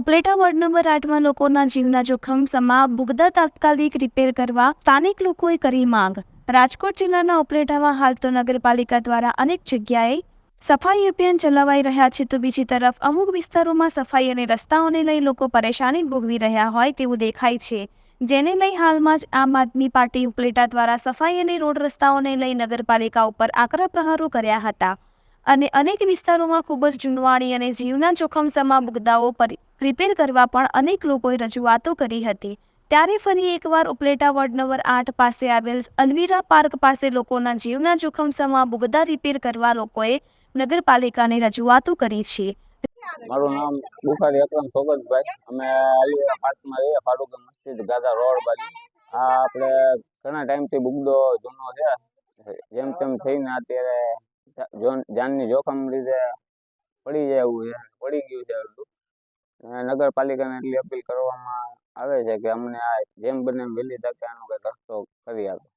Upleta ward number આઠમાં લોકોના જીવના જોખમ સમા બુગદા તાત્કાલિક રિપેર કરવા સ્થાનિક લોકોએ કરી માંગ. રાજકોટ જિલ્લાના ઉપલેટામાં હાલ તો નગરપાલિકા દ્વારા અનેક જગ્યાએ સફાઈ અભિયાન ચલાવાઈ રહ્યા છે તો બીજી તરફ અમુક વિસ્તારોમાં સફાઈ અને રસ્તાઓને લઈ લોકો પરેશાની ભોગવી રહ્યા હોય તેવું દેખાય છે. જેને લઈ હાલમાં જ આમ આદમી પાર્ટી ઉપલેટા દ્વારા સફાઈ અને રોડ રસ્તાઓને લઈ નગરપાલિકા ઉપર આકરા પ્રહારો કર્યા હતા. અને અનેક વિસ્તારોમાં ખૂબ જ જૂનવાણી અને જીવના જોખમ સમા બુગદાઓ પર રિપેર કરવા પણ અનેક લોકોએ રજૂઆતો કરી હતી. ત્યારે ફરી એકવાર ઉપલેટા વોર્ડ નંબર આઠ પાસે આવેલ અલવીરા પાર્ક પાસે લોકોના જીવના જોખમ સમા બુગદા રિપેર કરવા લોકોએ નગરપાલિકાને રજૂઆતો કરી છે. મારું નામ બુખારી અકરમ સોગતભાઈ. અમે આલિયા પાર્કમાં રહીએ ફારૂક મસ્જિદ ગાધા રોડ બાજુ આ આપણે ઘણા ટાઈમથી બુગડો જૂનો છે. જેમ તેમ થઈને અત્યારે જાનની જોખમ લીધે પડી જાય એવું છે પડી ગયું છે અડધું. નગરપાલિકાને એટલી અપીલ કરવામાં આવે છે કે અમને આ જેમ બને એમ વહેલી તકે આનો કંઈક રસ્તો કરી આપે.